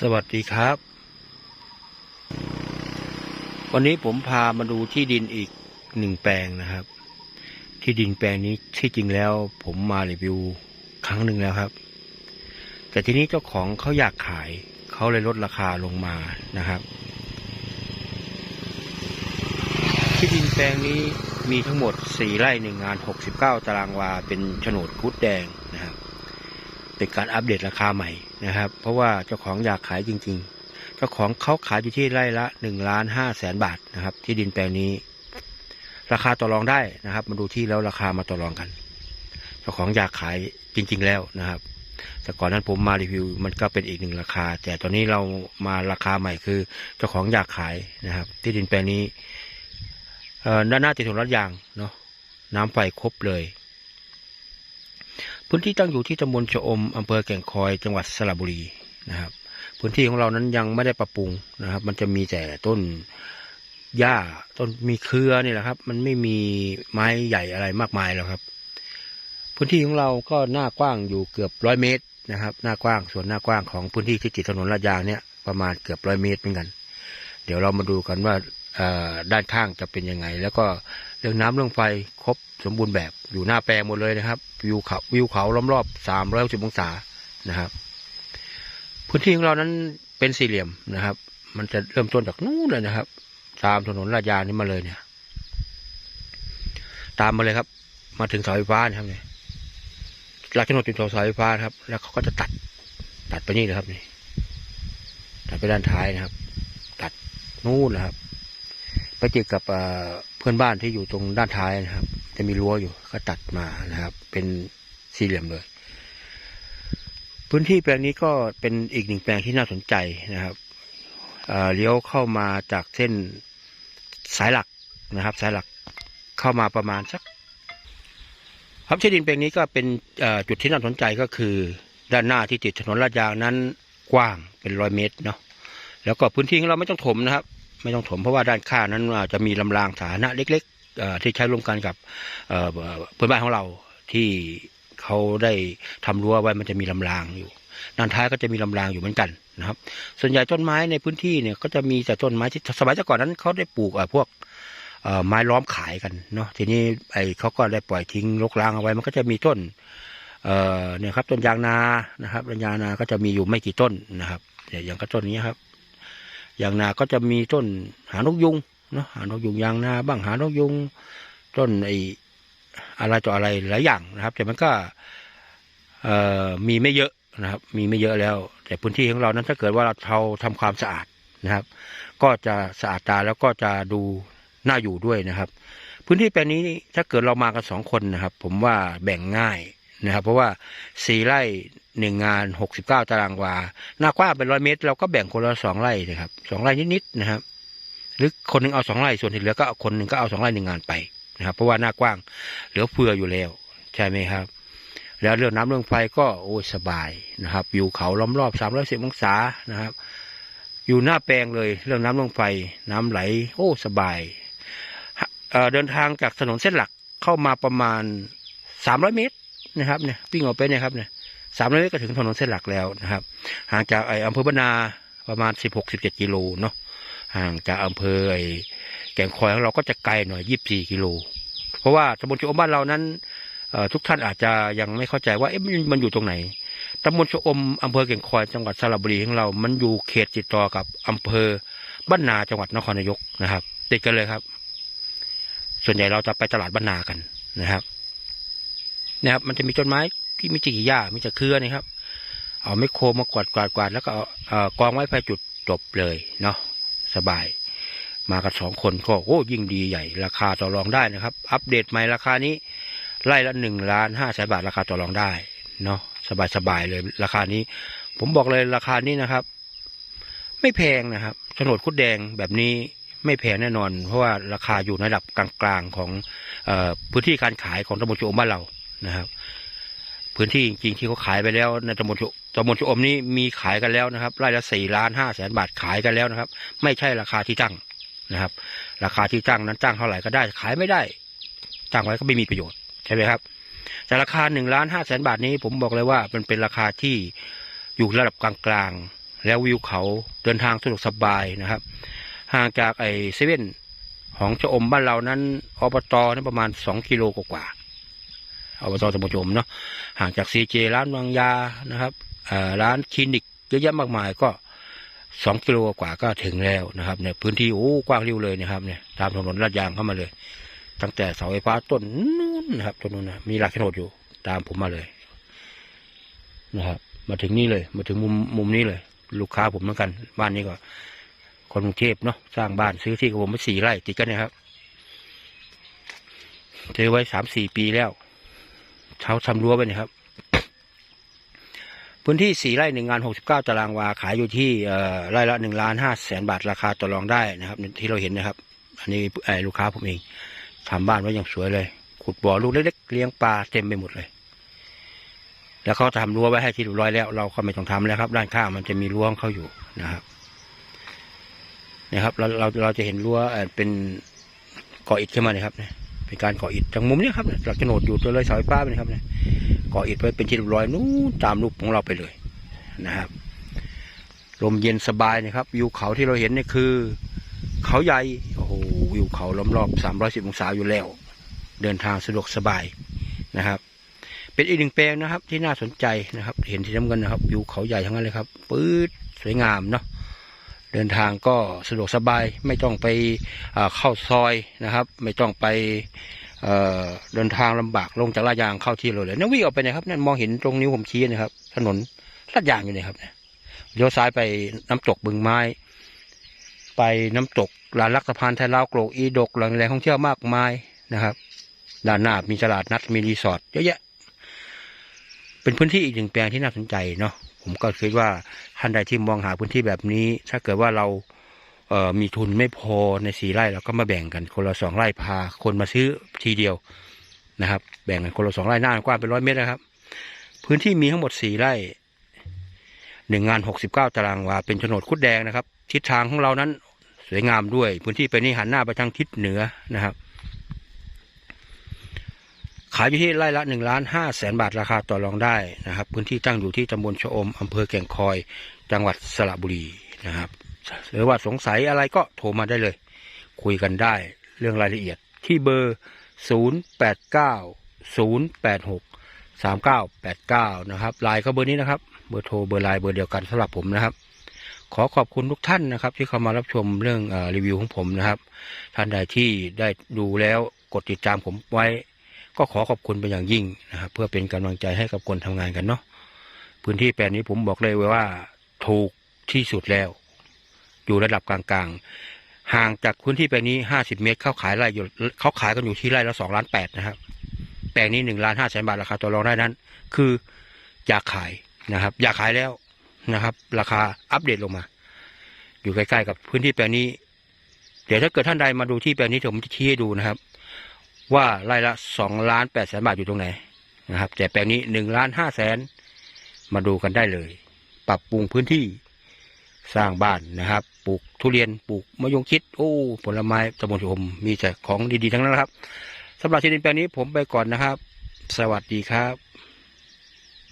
สวัสดีครับ วันนี้ผมพามาดูที่ดินอีกหนึ่งแปลงนะครับ ที่ดินแปลงนี้ที่จริงแล้ว ผมมารีวิวครั้งหนึ่งแล้วครับ แต่ทีนี้เจ้าของเขาอยากขายเขาเลยลดราคาลงมานะครับ ที่ดินแปลงนี้มีทั้งหมดสี่ไร่หนึ่งงานหกสิบเก้าตารางวาเป็นโฉนดคุดแดง เป็นการอัปเดตราคาใหม่นะครับ เพราะว่าเจ้าของอยากขายจริง ๆ เจ้าของเขาขายอยู่ที่ไร่ละหนึ่งล้านห้าแสนบาทนะครับ ที่ดินแปลงนี้ ราคาต่อรองได้นะครับ มาดูที่แล้วราคามาต่อรองกัน เจ้าของอยากขายจริง ๆ แล้วนะครับแต่ก่อนนั้นผมมารีวิวมันก็เป็นอีกหนึ่งราคา แต่ตอนนี้เรามาราคาใหม่คือ เจ้าของอยากขายนะครับ ที่ดินแปลงนี้เอ่อด้านหน้าติดถนนรัดยางเนาะน้ำไฟครบเลย พื้นที่ตั้งอยู่ที่ตำบลชะอมอำเภอแก่งคอย จังหวัดสระบุรีนะครับ พื้นที่ของเรานั้นยังไม่ได้ปรับปรุงนะครับ มันจะมีแต่ต้นหญ้าต้นมีเครือนี่แหละครับ มันไม่มีไม้ใหญ่อะไรมากมายแล้วครับ พื้นที่ของเราก็หน้ากว้างอยู่เกือบร้อยเมตรนะครับ หน้ากว้างส่วนหน้ากว้างของพื้นที่ที่ติดถนนลาดยางเนี่ยประมาณเกือบร้อยเมตรเหมือนกัน เดี๋ยวเรามาดูกันว่าด้านข้างจะเป็นยังไง แล้วก็เรื่องน้ำเรื่องไฟครบสมบูรณ์แบบอยู่หน้าแปลงหมดเลยนะครับ วิวเขาวิวเขาล้อมรอบสามร้อยสิบองศานะครับ พื้นที่ของเรานั้นเป็นสี่เหลี่ยมนะครับ มันจะเริ่มต้นจากนู้นเลยนะครับ ตามถนนลาดยานี้มาเลยเนี่ย ตามมาเลยครับ มาถึงเสาไฟฟ้านะครับเนี่ยหลักถนนติดต่อสาไฟฟ้าครับ แล้วเขาก็จะตัด ตัดไปนี่เลยครับนี่ ตัดไปด้านท้ายนะครับ ตัดนู่นนะครับ ไปติดกับเพื่อนบ้านที่อยู่ตรงด้านท้ายนะครับ จะมีรั้วอยู่ก็ตัดมานะครับ เป็นสี่เหลี่ยมเลย พื้นที่แปลงนี้ก็เป็นอีกหนึ่งแปลงที่น่าสนใจนะครับเเลี้ยวเข้ามาจากเส้นสายหลักนะครับ สายหลักเข้ามาประมาณสักครับที่ดินแปลงนี้ก็เป็นจุดที่น่าสนใจก็คือ ด้านหน้าที่ติดถนนลาดยางนั้นกว้างเป็นร้อยเมตรเนาะแล้วก็พื้นที่ของเราไม่ต้องถมนะครับ ไม่ต้องถมเพราะว่าด้านข้างนั้นจะมีลำรางสาธารณะเล็ก ที่ใช้ร่วมกันกับเพื่อนบ้านของเราที่เขาได้ทำรั้วไว้มันจะมีลำรางอยู่ด้านท้ายก็จะมีลำรางอยู่เหมือนกันนะครับ ส่วนใหญ่ต้นไม้ในพื้นที่เนี่ยก็จะมีแต่ต้นไม้ที่สมัยก่อนนั้นเขาได้ปลูกพวกไม้ล้อมขายกันเนาะทีนี้ไอ้เขาก็ได้ปล่อยทิ้งรกร้างเอาไว้ มันก็จะมีต้นเอ่อเนี่ยครับต้นยางนานะครับต้นยางนาก็จะมีอยู่ไม่กี่ต้นนะครับอย่างก็ต้นนี้ครับยางนาก็จะมีต้นหานกยุง เนาะหานกยุงยางนาบ้างหานกยุงต้นไออะไรต่ออะไรหลายอย่างนะครับ แต่มันก็มีไม่เยอะนะครับ มีไม่เยอะแล้ว แต่พื้นที่ของเรานั้นถ้าเกิดว่าเราเราทำความสะอาดนะครับ ก็จะสะอาดตาแล้วก็จะดูน่าอยู่ด้วยนะครับ พื้นที่แปลงนี้ถ้าเกิดเรามากันสองคนนะครับ ผมว่าแบ่งง่ายนะครับ เพราะว่าสี่ไร่หนึ่งงานหกสิบเก้าตารางวาหน้ากว้างเป็นร้อยเมตร เราก็แบ่งคนละสองไร่นะครับสองไร่นิดๆนะครับ หรือคนหนึ่งเอาสองไร่ส่วนที่เหลือก็คนหนึ่งก็เอาสองไร่หนึ่งงานไปนะครับเพราะว่าหน้ากว้างเหลือเฟืออยู่แล้ว ใช่ไหมครับ แล้วเรื่องน้ำเรื่องไฟก็โอ้ยสบายนะครับวิวเขาล้อมรอบสามร้อยสิบองศานะครับ อยู่หน้าแปลงเลยเรื่องน้ำเรื่องไฟน้ำไหล โอ้สบายเเดินทางจากถนนเส้นหลักเข้ามาประมาณสามร้อยเมตรนะครับเนี่ยวิ่งออกไปเนี่ยครับเนี่ยสามร้อยเมตรก็ถึงถนนเส้นหลักแล้วนะครับห่างจากไออำเภอบ้านนาประมาณสิบหกสิบเจ็ดกิโลเนาะ ห่างจากอำเภอไอแก่งคอยของเราก็จะไกลหน่อยยี่สิบสี่กิโล เพราะว่าตำบลชะอมบ้านเรานั้นทุกท่านอาจจะยังไม่เข้าใจว่าเอ๊ะมันอยู่ตรงไหนตำบลชะอมอำเภอแก่งคอยจังหวัดสระบุรีของเรา มันอยู่เขตติดต่อกับอำเภอบ้านนาจังหวัดนครนายกนะครับ ติดกันเลยครับ ส่วนใหญ่เราจะไปตลาดบ้านนากันนะครับนะครับ มันจะมีต้นไม้ที่มีจิกหญ้ามีจะเครือนี่ครับ เอาไมโครมากวาดกวาดกวาดแล้วก็เอากองไว้ภายจุดจบเลยเนาะ สบาย มากันสองคนก็โอ้ยิ่งดีใหญ่ ราคาต่อรองได้นะครับ อัปเดตใหม่ราคานี้ไล่ละหนึ่งล้านห้าแสนบาท ราคาต่อรองได้เนาะสบายสบายเลยราคานี้ ผมบอกเลยราคานี้นะครับ ไม่แพงนะครับโฉนดคุดแดงแบบนี้ไม่แพงแน่นอน เพราะว่าราคาอยู่ในระดับกลางๆของอพื้นที่การขายของตำบลชุมบ้านเรานะครับ พื้นที่จริงๆที่เขาขายไปแล้วในตำบลชุตำบลชุมนี้มีขายกันแล้วนะครับไร่ละสี่ล้านห้าแสนบาทขายกันแล้วนะครับ ไม่ใช่ราคาที่ตั้งนะครับ ราคาที่ตั้งนั้นจ้างเท่าไหร่ก็ได้ขายไม่ได้จ้างไว้ก็ไม่มีประโยชน์ใช่ไหมครับ แต่ราคาหนึ่งล้านห้าแสนบาทนี้ผมบอกเลยว่ามันเป็นราคาที่อยู่ระดับกลางๆ แล้ววิวเขาเดินทางสะดวกสบายนะครับ ห่างจากไอเซเว่นของชะอมบ้านเรานั้นอบตนั้นประมาณสองกิโลกว่าๆ อบตตำบลชะอมเนาะห่างจากซีเจร้านวางยานะครับร้านคลินิกเยอะแยะมากมายก็สองกิโลกว่าก็ถึงแล้วนะครับเนี่ยพื้นที่โอ้กว้างริ้วเลยนะครับเนี่ยตามถนนลาดยางเข้ามาเลย ตั้งแต่เสาไฟฟ้าต้นนู้นนะครับต้นนู้นนะมีหลักโฉนดอยู่ตามผมมาเลยนะครับ มาถึงนี่เลย มาถึงมุมมุมนี้เลย ลูกค้าผมเหมือนกัน บ้านนี้ก็คนกรุงเทพเนาะสร้างบ้านซื้อที่กับผมไปสี่ไร่ติดกันนะครับซื้อไว้สามสี่ปีแล้ว เช่าทำรั้วไปนะครับ พื้นที่สี่ไร่หนึ่งงานหกสิบเก้าตารางวาขายอยู่ที่ไร่ละหนึ่งล้านห้าแสนบาทราคาต่อรองได้นะครับ ที่เราเห็นนะครับ อันนี้ไอลูกค้าผมเองทำบ้านไว้อย่างสวยเลย ขุดบ่อลูกเล็กๆเลี้ยงปลาเต็มไปหมดเลย แล้วเขาทำรั้วไว้ให้ที่ร้อยแล้ว เราก็ไม่ต้องทำแล้วครับ ด้านข้างมันจะมีรั้วของเขาอยู่นะครับนะครับเราเราเราจะเห็นรั้วเป็นก่ออิฐขึ้นมาเนี่ยครับเนี่ย เป็นการก่ออิฐทางมุมนี้ครับหลักโฉนดอยู่ตัวเลยเสาไฟฟ้าไปนะครับเนี่ยก่ออิฐไว้เป็นที่เรียบร้อยนู้นตามรูปของเราไปเลยนะครับลมเย็นสบายนะครับ วิวเขาที่เราเห็นนี่คือ เขาใหญ่โอ้โหวิวเขาล้อมรอบสามร้อยสิบองศาอยู่แล้ว เดินทางสะดวกสบายนะครับ เป็นอีกหนึ่งแปลงนะครับ ที่น่าสนใจนะครับ เห็นที่น้ำเงินนะครับ วิวเขาใหญ่ทั้งนั้นเลยครับปื๊ดสวยงามเนาะ เดินทางก็สะดวกสบายไม่ต้องไปเข้าซอยนะครับ ไม่ต้องไปเเดินทางลำบากลงจากลาดยางเข้าที่เลยเลยนั่นวิ่งออกไปนะครับนั่นมองเห็นตรงนิ้วผมชี้นะครับ ถนนลาดยางอยู่เนี่ยครับเนี่ยเลี้ยวซ้ายไปน้ำตกบึงไม้ ไปน้ำตกลานลักสะพานไทยลาวโกรกอีดกแหล่งแหล่งท่องเที่ยวมากมายนะครับด้านหน้ามีตลาดนัดมีรีสอร์ทเยอะแยะเป็นพื้นที่อีกหนึ่งแปลงที่น่าสนใจเนาะ ผมก็คิดว่าท่านใดที่มองหาพื้นที่แบบนี้ ถ้าเกิดว่าเราเออมีทุนไม่พอในสี่ไร่เราก็มาแบ่งกันคนละสองไร่พา คนมาซื้อทีเดียวนะครับ แบ่งกันคนละสองไร่หน้ากว้างเป็นร้อยเมตรนะครับ พื้นที่มีทั้งหมดสี่ไร่หนึ่งงานหกสิบเก้าตารางวาเป็นโฉนดคุดแดงนะครับ ทิศทางของเรานั้นสวยงามด้วย พื้นที่ไปนี้หันหน้าไปทางทิศเหนือนะครับ ขายอยู่ที่ไร่ละหนึ่งล้านห้าแสนบาทราคาต่อรองได้นะครับ พื้นที่ตั้งอยู่ที่ตำบลชะอมอำเภอแก่งคอย จังหวัดสระบุรีนะครับ หรือว่าสงสัยอะไรก็โทรมาได้เลย คุยกันได้เรื่องรายละเอียดที่เบอร์ 0 8 9 0 8 6 3 9 8 9 นะครับไลน์ก็เบอร์นี้นะครับ เบอร์โทรเบอร์ไลน์เบอร์เดียวกันสำหรับผมนะครับ ขอขอบคุณทุกท่านนะครับ ที่เข้ามารับชมเรื่องรีวิวของผมนะครับ ท่านใดที่ได้ดูแล้วกดติดตามผมไว้ ก็ขอขอบคุณเป็นอย่างยิ่งนะครับ เพื่อเป็นกำลังใจให้กับคนทำงานกันเนาะพื้นที่แปลงนี้ผมบอกเลยว่าถูกที่สุดแล้ว อยู่ระดับกลางๆ ห่างจากพื้นที่แปลงนี้ห้าสิบเมตรเขาขายไร่อยู่เขาขายกันอยู่ที่ไร่ละสองล้านแปดนะครับ แปลงนี้หนึ่งล้านห้าแสนบาทราคาต่อรองได้นั้น คืออยากขายนะครับ อยากขายแล้วนะครับ ราคาอัปเดตลงมา อยู่ใกล้ๆกับพื้นที่แปลงนี้ เดี๋ยวถ้าเกิดท่านใดมาดูที่แปลงนี้ผมจะชี้ให้ดูนะครับ ว่าไร่ละสองล้านแปดแสนบาทอยู่ตรงไหนนะครับ แต่แปลงนี้หนึ่งล้านห้าแสนมาดูกันได้เลย ปรับปรุงพื้นที่สร้างบ้านนะครับ ปลูกทุเรียนปลูกมะยงชิดโอ้ผลไม้ตะบนชมมีแต่ของดีๆทั้งนั้นนะครับสำหรับที่ดินแปลงนี้ผมไปก่อนนะครับ สวัสดีครับ